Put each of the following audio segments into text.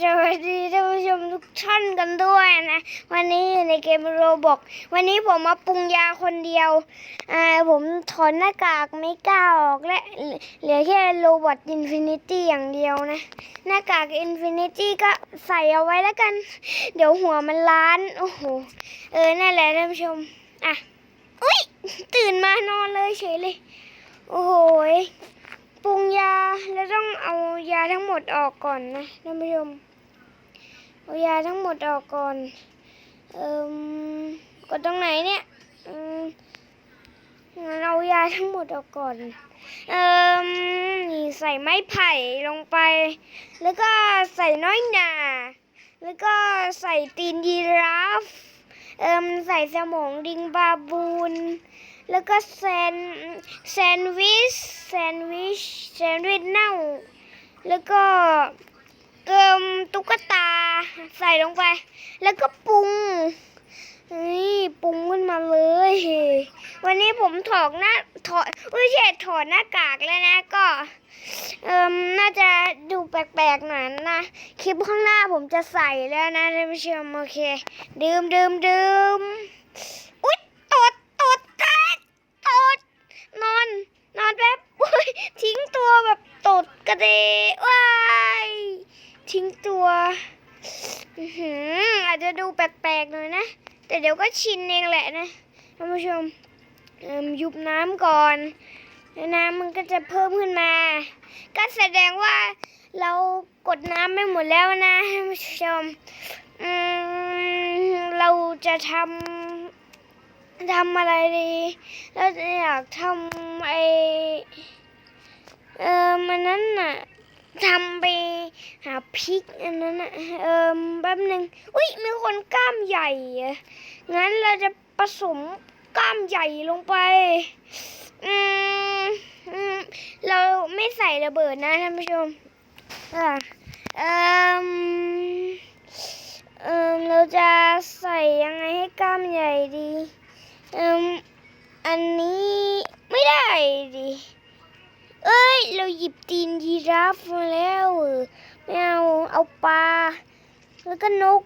สวัสดีท่านผู้ชมทุกท่านกันด้วยนะ วันนี้อยู่ในเกมโรบอกวันนี้ผมมาปรุงยาคนเดียวอ่าผมถอนหน้ากากไม่กล้าออกและเหลือแค่โรบอทอินฟินิตี้อย่างเดียวนะ หน้ากากอินฟินิตี้ก็ใส่เอาไว้แล้วกัน เดี๋ยวหัวมันล้าน โอ้โห เออ นั่นแหละท่านผู้ชม อะ อุ้ยตื่นมานอนเลยเฉยเลย โอ้โหย ปรุงยาแล้วต้องเอายาทั้งหมดออกก่อนนะท่านผู้ชมเอายาทั้งหมดออกก่อนเอ่มกดตรงไหนเนี่ยอืมงั้นเอายาทั้งหมดออกก่อนเอ่มนี่ใส่ไม้ไผ่ลงไป แล้วก็ใส่น้อยหนาแล้วก็ใส่ตีนยีราฟเอ่มใส่สมองดิงบาบูน แล้วก็แซนแซนด์วิชแซนด์วิชแซนด์วิชเน่า แล้วก็เติมตุ๊กตาใส่ลงไป แล้วก็ปรุงนี่ปรุงขึ้นมาเลย วันนี้ผมถอดหน้าถอดอุ้ยเฉดถอดหน้ากากแล้วนะก็ เอิมน่าจะดูแปลกๆหน่อยนะ คลิปข้างหน้าผมจะใส่แล้วนะท่านผู้ชมโอเค ดื่มดื่มดื่มอุ้ยตดตดแตกตด นอน นอนแป๊บอุ้ยทิ้งตัวแบบตดกระเดว้ายทิ้งตัวอาจจะดูแปลกๆหน่อยนะ แต่เดี๋ยวก็ชินเองแหละนะท่านผู้ชมยุบน้ำก่อนน้ำมันก็จะเพิ่มขึ้นมา ก็แสดงว่าเรากดน้ำไม่หมดแล้วนะท่านผู้ชมเราจะทำ ทำอะไรดี เราจะอยากทำไอเออมันนั้นน่ะทำไปหาพริกอันนั้นนะเอิมแป๊บหนึ่งอุ้ยมีคนกล้ามใหญ่อะงั้นเราจะผสมกล้ามใหญ่ลงไป อืมเราไม่ใส่ระเบิดนะท่านผู้ชมอะเอิมเอิมเราจะใส่ยังไงให้กล้ามใหญ่ดี อิมอันนี้ไม่ได้ดิ เอ้ย เราหยิบตีนยีราฟมาแล้วเออไม่เอาเอาปลา แล้วก็นก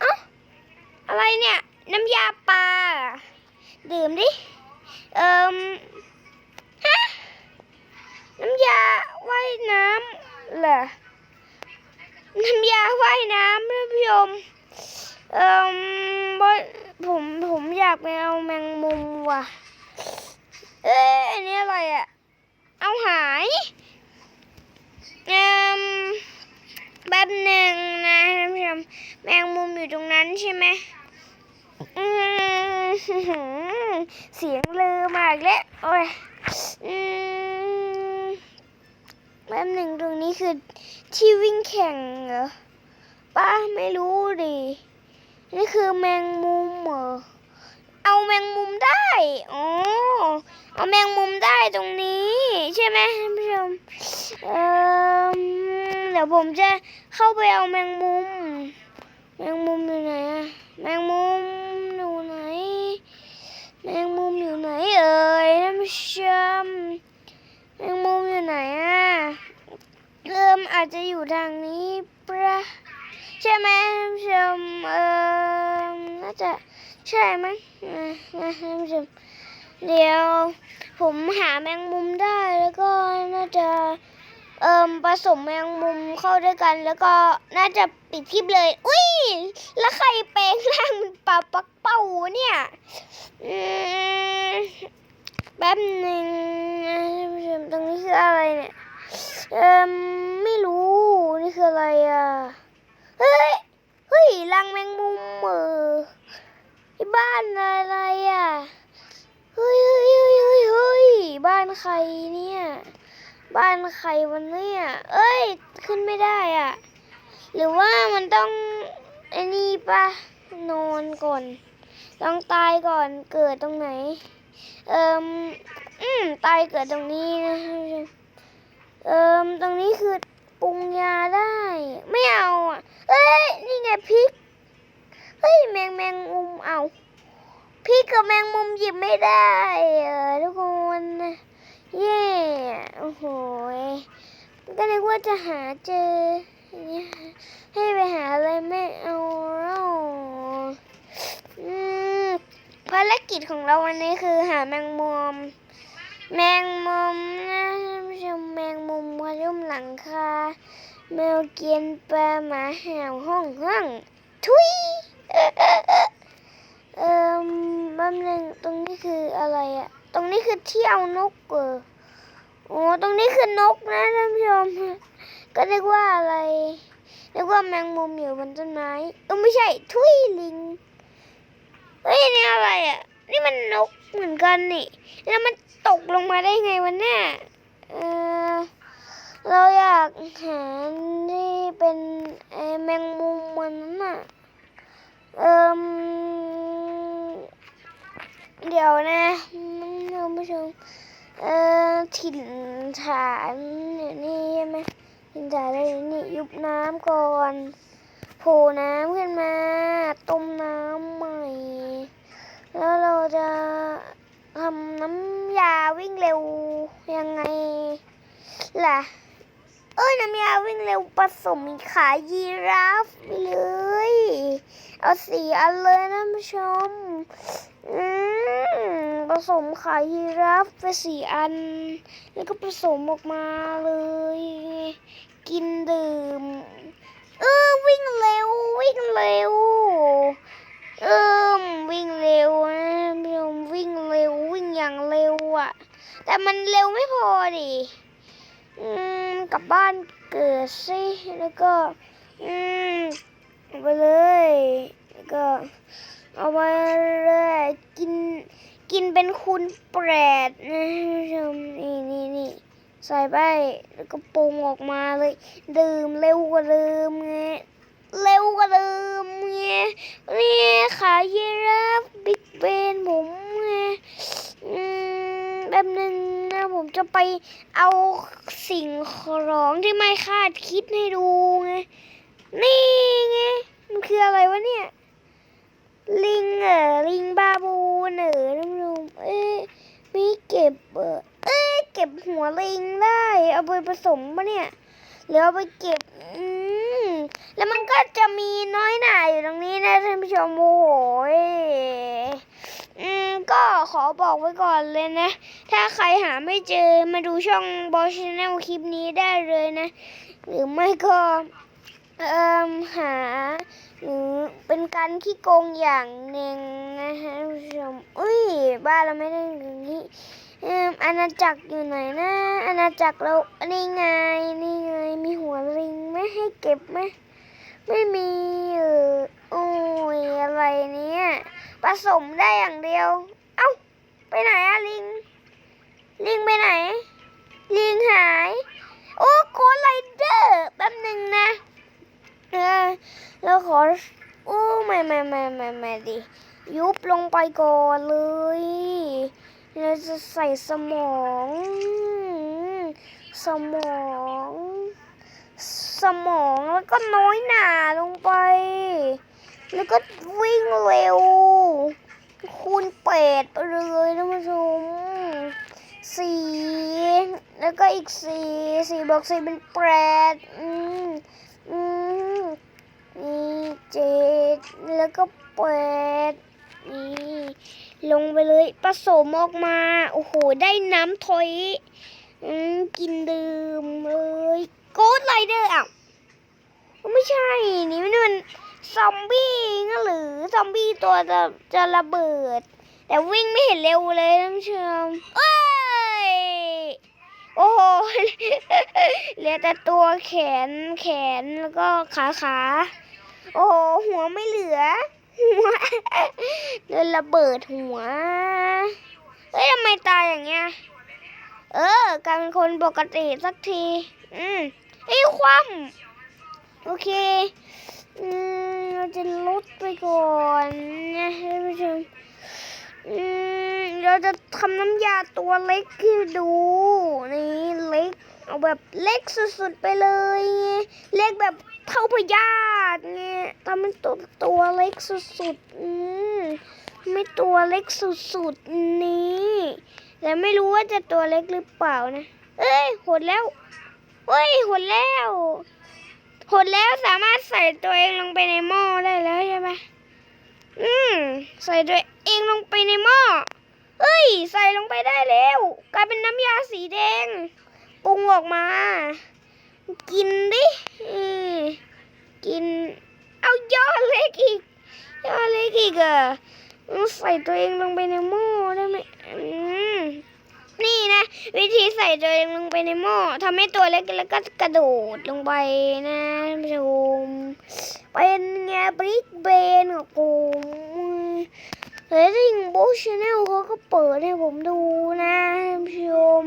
เอ้าอะไรเนี่ย น้ำยาปลา ดื่มดิ เอ่มฮะ น้ำยาว่ายน้ำเหรอ น้ำยาว่ายน้ำท่านผู้ชม เอ่มบอผมผมอยากไปเอาแมงมุมว่ะ เอ้ยอันนี้อะไรอะเอาหายเอ่มแป๊บหนึ่งนะท่านผู้ชมแมงมุมอยู่ตรงนั้นใช่ไหมอืมเสียงลือมากแล้วโอ้ยอืมแป๊บหนึ่งตรงนี้คือที่วิ่งแข่งเหรอป้าไม่รู้ดิ นี่คือแมงมุมเหรอ เอาแมงมุมได้ อ๋อ เอาแมงมุมได้ตรงนี้ ใช่ไหมท่านผู้ชม เอ่อเดี๋ยวผมจะเข้าไปเอาแมงมุม แมงมุมอยู่ไหนอะแมงมุมอยู่ไหน แมงมุมอยู่ไหนเอ่ยท่านผู้ชม แมงมุมอยู่ไหนอะเริ่มอาจจะอยู่ทางนี้ปะ ใช่ไหมท่านผู้ชมเอ่อน่าจะใช่มั้งอ่านะท่านผู้ชมเดี๋ยวผมหาแมงมุมได้แล้วก็น่าจะเอ่มผสมแมงมุมเข้าด้วยกัน แล้วก็น่าจะปิดคลิปเลย อุ้ยแล้วใครแปลงร่างเป็นปลาปักเป้าเนี่ยอืมแป๊บหนึ่งผู้ชมตรงนี้คืออะไรเนี่ยเอ่มไม่รู้นี่คืออะไรอะเฮ้ยเฮ้ยรังแมงมุมเหรอ ที่บ้านอะไรอะ เฮ้ยเฮ้ยเฮ้ยเฮ้ยเฮ้ยบ้าน ใครเนี่ย บ้านใครวันเนี่ย เอ้ย ขึ้นไม่ได้อะ หรือว่ามันต้องไอ้นี่ปะนอนก่อนต้องตายก่อนเกิดตรงไหน เอิมอืมตายเกิดตรงนี้นะเอิมตรงนี้คือปรุงยาได้ ไม่เอาอะ เอ้ย นี่ไงพริก เฮ้ย แมงแมงมุมเอาพี่กับแมงมุมหยิบไม่ได้ เออทุกคน เย่โอ้โหก็นึกว่าจะหาเจอ ให้ไปหาเลยไม่เอาแล้วภารกิจของเราวันนี้คือหาแมงมุม แมงมุมนะชมแมงมุมกระยุ่มหลังคาแมวเกียนปลาหมาแหวห้องห้องทุยเอ่บ้านหนึ่งตรงนี้คืออะไรอะ ตรงนี้คือที่เอานกเออโอ้ตรงนี้คือนกนะท่านผู้ชมก็เรียกว่าอะไรเรียกว่าแมงมุมอยู่บนต้นไม้เออไม่ใช่ทุยลิงเฮ้ยนี่อะไรอะ นี่มันนกเหมือนกันนี่ แล้วมันตกลงมาได้ไงวะเนี่ยเออเราอยากหาที่เป็นไอแมงมุมมันนั้นน่ะเอิมเดี๋ยวนะานผู้ชมเอ่อถิ่นฐานอยู่นี่ใช่ไหมถิ่นฐานอะไรอยู่นี่ยุบน้ำก่อนโผล่น้ำขึ้นมา ต้มน้ำใหม่ แล้วเราจะทำน้ำยาวิ่งเร็วยังไงล่ะ เอ้ยน้ำยาวิ่งเร็วผสมขายีราฟไปเลย เอาสีอันเลยนะผู้ชม อืม ผสมขายีราฟไปสี่อัน แล้วก็ผสมออกมาเลย กินดื่ม เออวิ่งเร็ววิ่งเร็ว เออวิ่งเร็วนะผู้ชมวิ่งเร็ววิ่งอย่างเร็วอะ แต่มันเร็วไม่พอดิอืมกลับบ้านเกิดสิแล้วก็ อืมไปเลยแล้วก็เอาไปเลยกิน กินเป็นคูณแปดนะท่านผู้ชมนี่นี่นี่ใส่ไปแล้วก็ปรุงออกมาเลย ดื่มเร็วกว่าเดิมไงเร็วกว่าเดิมไงนี่ขายีราฟบิ๊กเบนผมไงอืมแบบนึงนะผมจะไปเอาสิ่งของที่ไม่คาดคิดให้ดูไงนี่ไงมันคืออะไรวะเนี่ย ลิงเออลิงบาบูนเออท่านผู้ชมเอ้ยมีเก็บเออเอ้ยเก็บหัวลิงได้ เอา ไปผสมปะเนี่ยหรือเอาไปเก็บ อืม แล้วมันก็จะมีน้อยหน่าอยู่ตรงนี้นะท่านผู้ชมโอ้โหอืม ก็ขอบอกไว้ก่อนเลยนะ ถ้าใครหาไม่เจอมาดูช่องบอชแนลคลิปนี้ได้เลยนะ หรือไม่ก็ เอ่มหา หรือเป็นการขี้โกงอย่างหนึ่งนะฮะท่านผู้ชม อุ้ย บ้านเราไม่ได้อย่างนี้ อมอาณาจักรอยู่ไหนนะอาณาจักรเรานี่ไงนี่ไงมีหัวลิงไหมให้เก็บไหมไม่มีเออโอ้ยอะไรเนี่ยผสมได้อย่างเดียว เอ้าไปไหนอะลิง ลิงไปไหน ลิงหาย โอ้โคไลเดอร์แป๊บหนึ่งนะเออแล้วขอโอ้ไม่ไม่ไม่ไม่ไม่ดิยุบลงไปก่อนเลย เราจะใส่สมอง สมอง สมองแล้วก็น้อยหนาลงไป แล้วก็วิ่งเร็ว คูณแปดไปเลยท่านผู้ชมสี่แล้วก็อีกสี่สี่บวกสี่เป็นแปดอืมอืมนี่เจ็ดแล้วก็แปดนี่ ลงไปเลยผสมออกมา โอ้โห ได้น้ำถอยกินดื่มเลยโกดไรเดอร์อะไม่ใช่ นี่มันซอมบี้งั้นหรือซอมบี้ตัวจะจะระเบิด แต่วิ่งไม่เห็นเร็วเลยท่านผู้ชมเอ้ยโอ้โหเหลือแต่ตัวแขนแขนแล้วก็ขาขา โอ้โห หัวไม่เหลือ หัวเดินระเบิดหัว เฮ้ยทำไมตายอย่างเงี้ย เออกลายเป็นคนปกติสักที อืมไอ้คว่ำโอเค อืมเราจะลดไปก่อนนะท่านผู้ชมอืมเราจะทำน้ำยาตัวเล็กให้ดู นี่เล็ก เอาแบบเล็กสุดๆไปเลย เล็กแบบ เท่าพยาธิไงทำเป็นตัวตัวเล็กสุดๆอืมไม่ตัวเล็กสุดๆนี้แต่ไม่รู้ว่าจะตัวเล็กหรือเปล่านะ เอ้ยหดแล้วเอ้ยหดแล้วหดแล้วสามารถใส่ตัวเองลงไปในหม้อได้แล้วใช่ไหมอืมใส่ตัวเองลงไปในหม้อเอ้ย ใส่ลงไปได้แล้ว กลายเป็นน้ำยาสีแดงปรุงออกมา กินดิกิน เอายอดเล็กอีกยอดเล็กอีกอะใส่ตัวเองลงไปในหม้อได้ไหมนี่นะ วิธีใส่ตัวเองลงไปในหม้อทำให้ตัวเล็กแล้วก็กระโดดลงไปนะผู้ชมเป็นไงบริกเบนของผมเฮ้ยทิงบุ๊ชแนลเขาก็เปิดให้ผมดูนะผู้ชม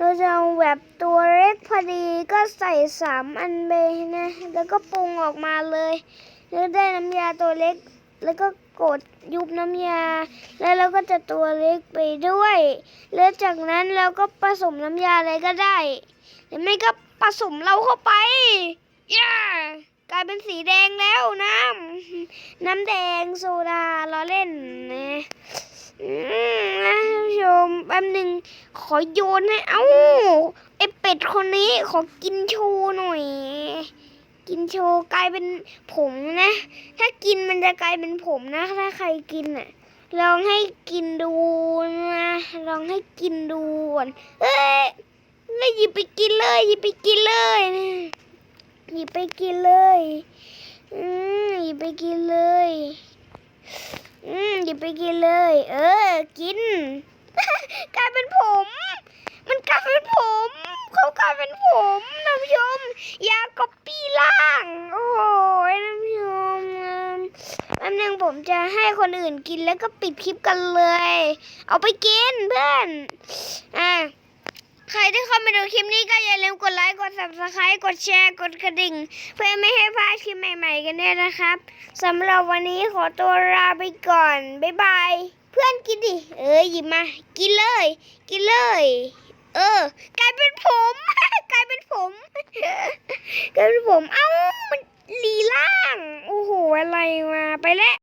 เราจะเอาแบบตัวเล็กพอดีก็ใส่สามอันไปนะ แล้วก็ปรุงออกมาเลยแล้วได้น้ำยาตัวเล็ก แล้วก็กดยุบน้ำยา แล้วเราก็จะตัวเล็กไปด้วย แล้วจากนั้นเราก็ผสมน้ำยาอะไรก็ได้ หรือไม่ก็ผสมเราเข้าไปย่ากลายเป็นสีแดงแล้วน้ำน้ำแดงโซดาล้อเล่นนะอืมนะท่าน ผู้ชมแป๊บหนึ่งขอโยนให้เอ้าไอเป็ดคนนี้ขอกินโชว์หน่อย กินโชว์กลายเป็นผมนะ ถ้ากินมันจะกลายเป็นผมนะ ถ้าใครกินอะลองให้กินดูนะลองให้กินดูก่อนเอ้ยแล้วหยิบไปกินเลยหยิบไปกินเลยนะหยิบไปกินเลยอืมหยิบไปกินเลย ดิบไปกินเลย เออ กิน กลายเป็นผม มันกลายเป็นผม เขากลายเป็นผมน้ำชม ยาก๊อปปี้ล่าง โอ้โหท่านผู้ชมแป๊บนึงผมจะให้คนอื่นกินแล้วก็ปิดคลิปกันเลย เอาไปกินเพื่อน อะ ใครที่เข้ามาดูคลิปนี้ก็อย่าลืมกดไลค์ กด subscribe กดแชร์ กดกระดิ่ง เพื่อไม่ให้พลาดคลิปใหม่ๆกันด้วยนะครับสำหรับวันนี้ขอตัวลาไปก่อน บ๊ายบาย เพื่อนกินดิ เออหยิบมา กินเลย กินเลย เออกลายเป็นผม กลายเป็นผมกลายเป็นผม เอ้า มันลีล่าง โอ้โห อะไรมา ไปแล้ว